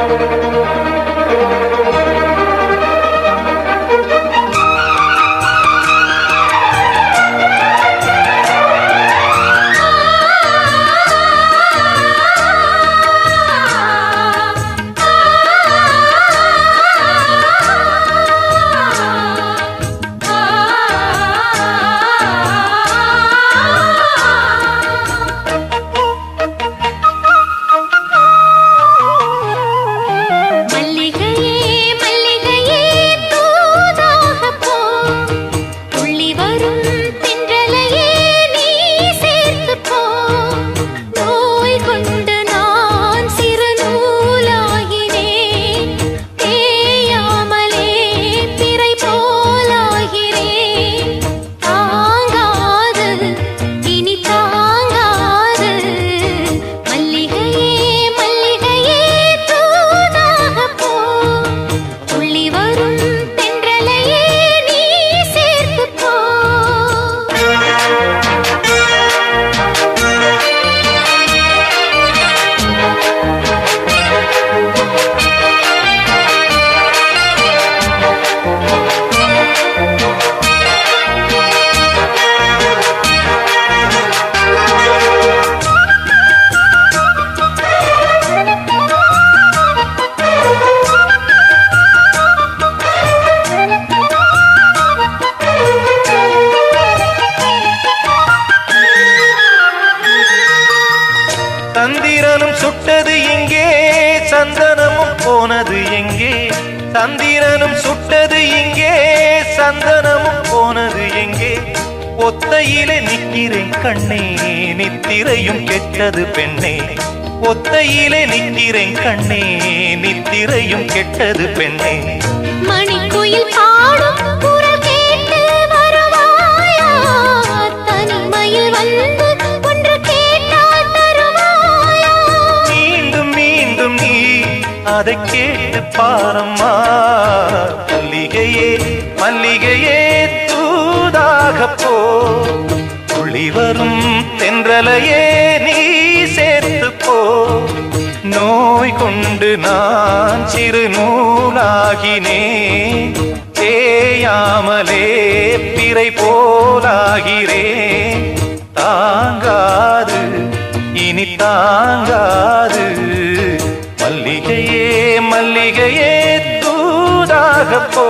மல்லிகையே தந்திரனும் சுட்டது எங்கே சந்தனமும் போனது எங்கே தந்திரனும் சுட்டது எங்கே சந்தனமும் போனது எங்கே ஒத்தையிலே நிற்கிறேன் கண்ணே நித்திரையும் கெட்டது பெண்ணே. ஒத்தையிலே நிற்கிறேன் கண்ணே நித்திரையும் கெட்டது பெண்ணே. மணி அதை கேட்டு பாரம்மா. மல்லிகையே மல்லிகையே தூதாக போ. துளி வரும் தென்றலையே நீ சேர்த்து போ. நோய் கொண்டு நான் சிறு நூலாகினே தேயாமலே பிறை போலாகிறேன். தாங்காது இனி தாங்காது. தூதாக போ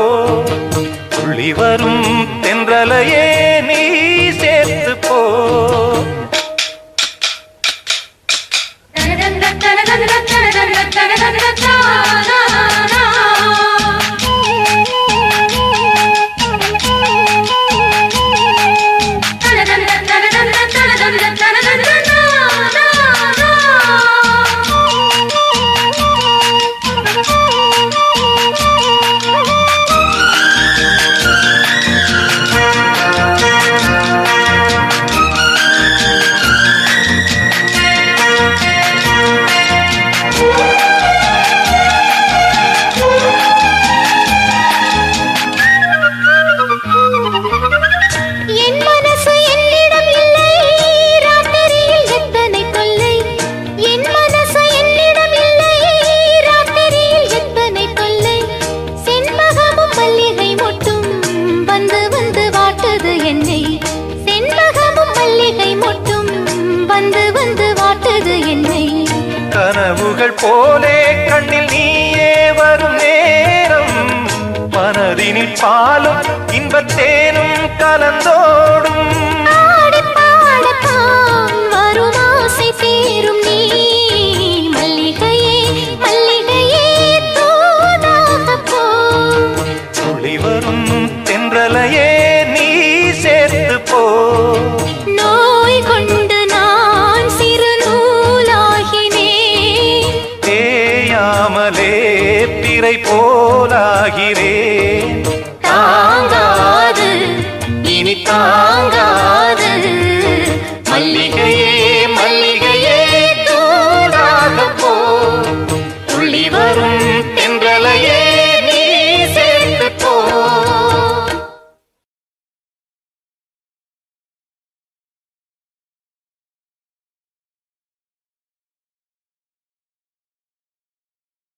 துள்ளி வரும் தென்றலையே நீ சேர்த்து போ தன பூக்கள் போலே கண்ணில் நீயே வரும் நேரம். மனதினில் பாலும் இன்பத்தேனும் கலந்தோடும். வரும் ஆசை தீரும் தாங்காகிறேன் தாங்காது. இனி தாங்கா